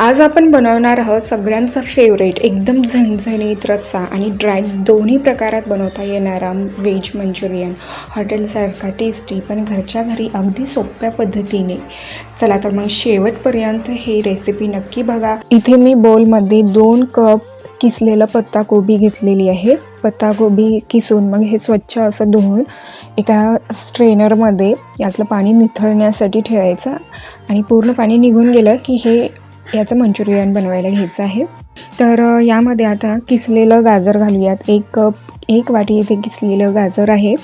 आज आपण बनवणार आहोत सगळ्यांचा फेवरेट एकदम झणझणीत रस्सा आणि ड्राय दोन्ही प्रकारात बनवता येणारा व्हेज मंचुरियन. हॉटेलसारखा टेस्टी पण घरच्या घरी अगदी सोप्या पद्धतीने. चला तर मग शेवटपर्यंत ही रेसिपी नक्की बघा. इथे मी बोलमध्ये दोन कप किसलेलं पत्ताकोबी घेतलेली आहे. पत्ताकोबी किसून मग हे स्वच्छ असं धुवून एका स्ट्रेनरमध्ये यातलं पाणी निथळण्यासाठी ठेवायचं आणि पूर्ण पाणी निघून गेलं की हे याचं मंचुरियन बनवायला घ्यायचं आहे. तर यामध्ये आता किसलेलं गाजर घालूयात. एक कप एक वाटी इथे किसलेलं गाजर आहे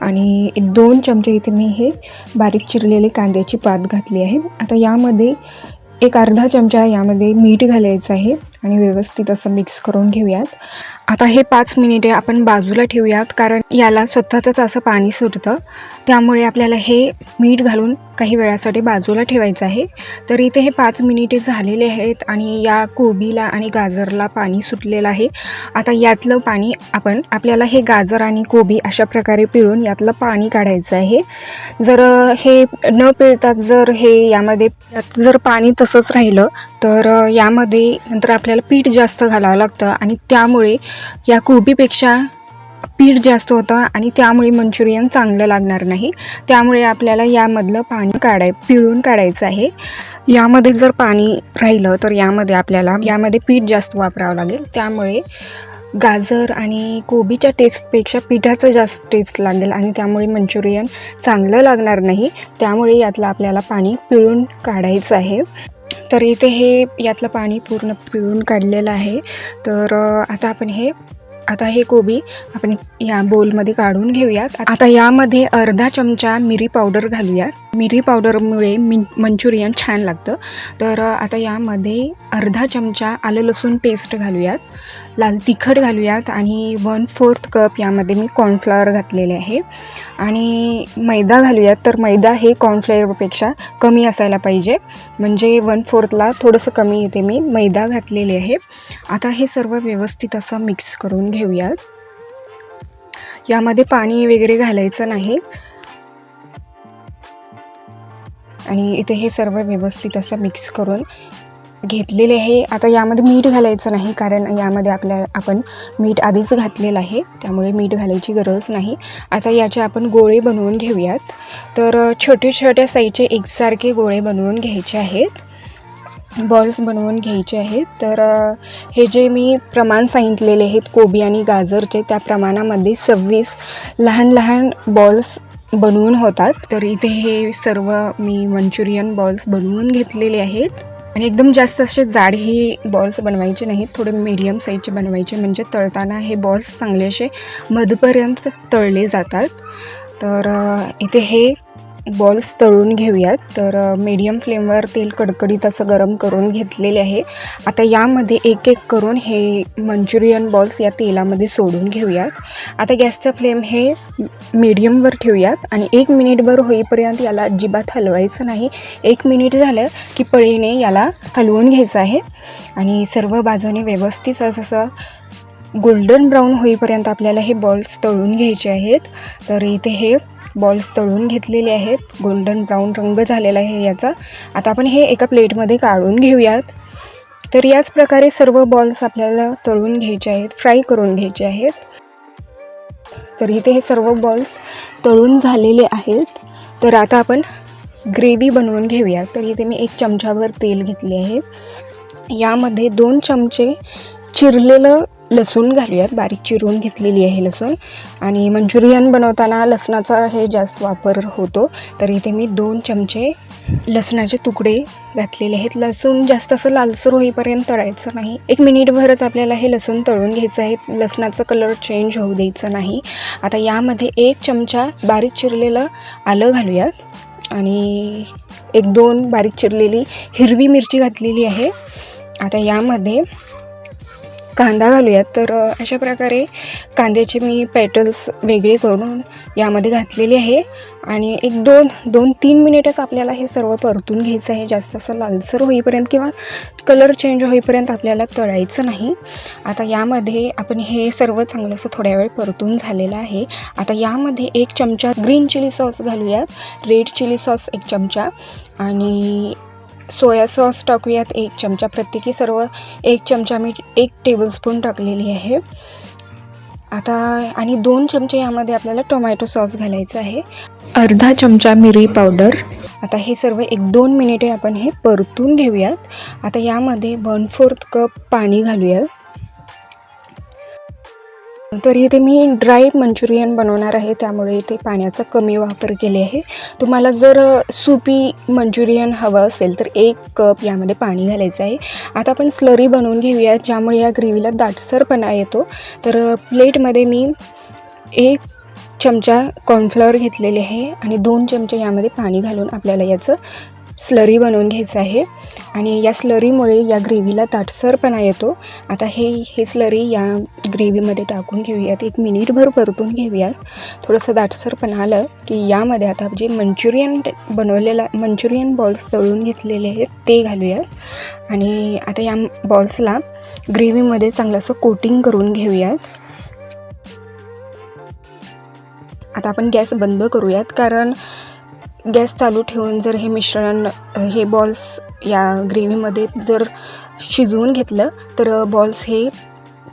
आणि दोन चमचे इथे मी हे बारीक चिरलेले कांद्याची पात घातली आहे. आता यामध्ये एक अर्धा चमचा यामध्ये मीठ घालायचं आहे आणि व्यवस्थित असं मिक्स करून घेऊयात. आता हे पाच मिनिटे आपण बाजूला ठेवूयात कारण याला स्वतःचंच असं पाणी सुटतं. त्यामुळे आपल्याला हे मीठ घालून काही वेळासाठी बाजूला ठेवायचं आहे. तर इथे हे पाच मिनिटे झालेले आहेत आणि या कोबीला आणि गाजरला पाणी सुटलेलं आहे. आता यातलं पाणी आपण आपल्याला हे गाजर आणि कोबी अशा प्रकारे पिळून यातलं पाणी काढायचं आहे. जर हे न पिळताच जर हे यामध्ये जर पाणी तसंच राहिलं तर यामध्ये नंतर आपल्याला पीठ जास्त घालावं लागतं आणि त्यामुळे या कोबीपेक्षा पीठ जास्त होतं आणि त्यामुळे मंचुरियन चांगलं लागणार नाही. त्यामुळे आपल्याला यामधलं पाणी काढाय पिळून काढायचं आहे. यामध्ये जर पाणी राहिलं तर यामध्ये आपल्याला यामध्ये पीठ जास्त वापरावं लागेल. त्यामुळे गाजर आणि कोबीच्या टेस्टपेक्षा पिठाचं जास्त टेस्ट लागेल आणि त्यामुळे मंचुरियन चांगलं लागणार नाही. त्यामुळे यातलं आपल्याला पाणी पिळून काढायचं आहे. तर इथे हे यातलं पाणी पूर्ण पिळून काढलेलं आहे. तर आता आपण हे आता हे कोबी आपण या बोलमध्ये काढून घेऊयात. आता यामध्ये अर्धा चमचा मिरी पावडर घालूयात. मिरी पावडरमुळे मि मंचुरियन छान लागतं. तर आता यामध्ये अर्धा चमचा आलं लसूण पेस्ट घालूयात. लाल तिखट घालूयात आणि वन फोर्थ कप यामध्ये मी कॉर्नफ्लॉवर घातलेले आहे. आणि मैदा घालूयात. तर मैदा हे कॉर्नफ्लॉवरपेक्षा कमी असायला पाहिजे. म्हणजे वन फोर्थला थोडंसं कमी येते मी. मैदा घातलेले आहे. आता हे सर्व व्यवस्थित असं मिक्स करून घेऊयात. यामध्ये पाणी वगैरे घालायचं नाही. आणि इथे हे सर्व व्यवस्थित असं मिक्स करून घेतलेले आहे. आता यामध्ये मीठ घालायचं नाही कारण यामध्ये आपल्या आपण मीठ आधीच घातलेलं आहे. त्यामुळे मीठ घालायची गरज नाही. आता याचे आपण गोळे बनवून घेऊयात. तर छोटे छोट्या साईजचे एकसारखे गोळे बनवून घ्यायचे आहेत. बॉल्स बनवून घ्यायचे आहेत. तर हे जे मी प्रमाण सांगितलेले आहेत कोबी आणि गाजरचे त्या प्रमाणामध्ये सव्वीस लहान लहान बॉल्स बनवून होतात. तर इथे हे सर्व मी मंचुरियन बॉल्स बनवून घेतलेले आहेत. आणि एकदम जास्त असे जाड हे बॉल्स बनवायचे नाहीत थोडे मीडियम साईजचे बनवायचे. म्हणजे तळताना हे बॉल्स चांगले असे मधपर्यंत तळले जातात. तर इथे हे बॉल्स तळून घेऊयात. तर मीडियम फ्लेमवर तेल कडकडीत असं गरम करून घेतलेले आहे. आता यामध्ये एक एक करून हे मंचुरियन बॉल्स या तेलामध्ये सोडून घेऊयात. आता गॅसचं फ्लेम हे मीडियमवर ठेवूयात आणि एक मिनिटभर होईपर्यंत याला अजिबात हलवायचं नाही. एक मिनिट झालं की पळीने याला हलवून घ्यायचं आहे आणि सर्व बाजूने व्यवस्थित असं गोल्डन ब्राऊन होईपर्यंत आपल्याला हे बॉल्स तळून घ्यायचे आहेत. तर इथे हे बॉल्स तळून घेतलेले आहेत. गोल्डन ब्राऊन रंग झालेला आहे याचा. आता आपण हे एका प्लेटमध्ये काढून घेऊयात. तर याच प्रकारे सर्व बॉल्स आपल्याला तळून घ्यायचे आहेत फ्राय करून घ्यायचे आहेत. तर इथे हे सर्व बॉल्स तळून झालेले आहेत. तर आता आपण ग्रेव्ही बनवून घेऊया. तर इथे मी एक चमच्यावर तेल घेतले आहे. यामध्ये दोन चमचे चिरलेलं लसूण घालूयात. बारीक चिरून घेतलेली आहे लसूण. आणि मंचुरियन बनवताना लसणाचा हे जास्त वापर होतो. तर इथे मी दोन चमचे लसणाचे तुकडे घातलेले आहेत. लसूण जास्त असं लालसर होईपर्यंत तळायचं नाही. एक मिनिटभरच आपल्याला हे लसूण तळून घ्यायचं आहे. लसणाचं कलर चेंज होऊ द्यायचं नाही. आता यामध्ये एक चमचा बारीक चिरलेलं आलं घालूयात. आणि एक दोन बारीक चिरलेली हिरवी मिरची घातलेली आहे. आता यामध्ये कांदा घालूयात. तर अशा प्रकारे कांद्याचे मी पॅटल्स वेगळे करून यामध्ये घातलेले आहे. आणि एक दोन दोन तीन मिनिटच आपल्याला हे सर्व परतून घ्यायचं आहे. जास्त असं लालसर होईपर्यंत किंवा कलर चेंज होईपर्यंत आपल्याला तळायचं नाही. आता यामध्ये आपण हे सर्व चांगलं असं थोड्या वेळ परतून झालेलं आहे. आता यामध्ये एक चमचा ग्रीन चिली सॉस घालूयात. रेड चिली सॉस एक चमचा. आणि सोया सॉस टाकूयात एक चमचा. प्रत्येकी सर्व एक चमचा मी एक टेबलस्पून टाकलेली आहे. आता आणि दोन चमचे यामध्ये आपल्याला टोमॅटो सॉस घालायचं आहे. अर्धा चमचा मिरी पावडर आता हे सर्व एक दोन मिनिटे आपण हे परतून घेऊयात. आता यामध्ये वन फोर्थ कप पाणी घालूयात. तर इथे मी ड्राय मंचुरियन बनवणार आहे त्यामुळे इथे पाण्याचा कमी वापर केले आहे. तुम्हाला जर सुपी मंचुरियन हवं असेल तर एक कप यामध्ये पाणी घालायचं आहे. आता आपण स्लरी बनवून घेऊया ज्यामुळे या ग्रेव्हीला दाटसरपणा येतो. तर प्लेटमध्ये मी एक चमचा कॉर्नफ्लॉवर घेतलेले आहे आणि दोन चमचे यामध्ये पाणी घालून आपल्याला याचं स्लरी बनवून घ्यायचं आहे. आणि या स्लरीमुळे या ग्रेव्हीला ताटसरपणा येतो. आता हे हे स्लरी या ग्रेव्हीमध्ये टाकून घेऊयात. एक मिनिटभर परतून घेऊयात. थोडंसं दाटसरपणा आलं की यामध्ये आता जे मंचुरियन बनवलेला मंचुरियन बॉल्स तळून घेतलेले आहेत ते घालूयात. आणि आता या बॉल्सला ग्रेव्हीमध्ये चांगलं असं कोटिंग करून घेऊयात. आता आपण गॅस बंद करूयात कारण गॅस चालू ठेवून जर हे मिश्रण हे बॉल्स या ग्रेव्हीमध्ये जर शिजवून घेतलं तर बॉल्स हे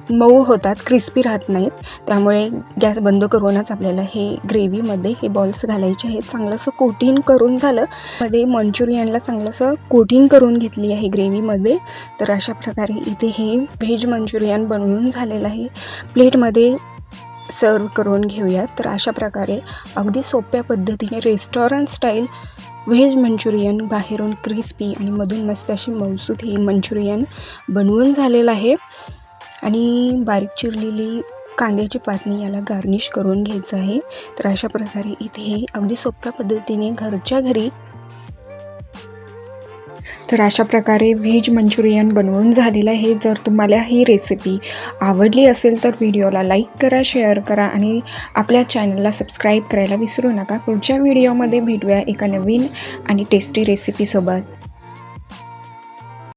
मऊ होतात क्रिस्पी राहत नाहीत. त्यामुळे गॅस बंद करूनच आपल्याला हे ग्रेव्हीमध्ये हे बॉल्स घालायचे आहेत. चांगलंसं कोटिंग करून झालं. मध्ये मंचुरियनला चांगलंसं कोटिंग करून घेतली आहे ग्रेव्हीमध्ये तर अशा प्रकारे इथे हे व्हेज मंचुरियन बनवून झालेलं आहे. प्लेटमध्ये सर्व करून घेऊयात. तर अशा प्रकारे अगदी सोप्या पद्धतीने रेस्टॉरंट स्टाईल व्हेज मंचुरियन बाहेरून क्रिस्पी आणि मधून मस्त अशी मौसूद ही मंचुरियन बनवून झालेलं आहे. आणि बारीक चिरलेली कांद्याची पातणी याला गार्निश करून घ्यायचं आहे. तर अशा प्रकारे इथे अगदी सोप्या पद्धतीने घरच्या घरी तर अशा प्रकारे व्हेज मंचुरियन बनवून झालेलं आहे. जर तुम्हाला ही रेसिपी आवडली असेल तर व्हिडिओला लाईक करा शेअर करा आणि आपल्या चॅनलला सबस्क्राईब करायला विसरू नका. पुढच्या व्हिडिओमध्ये भेटूया एका नवीन आणि टेस्टी रेसिपीसोबत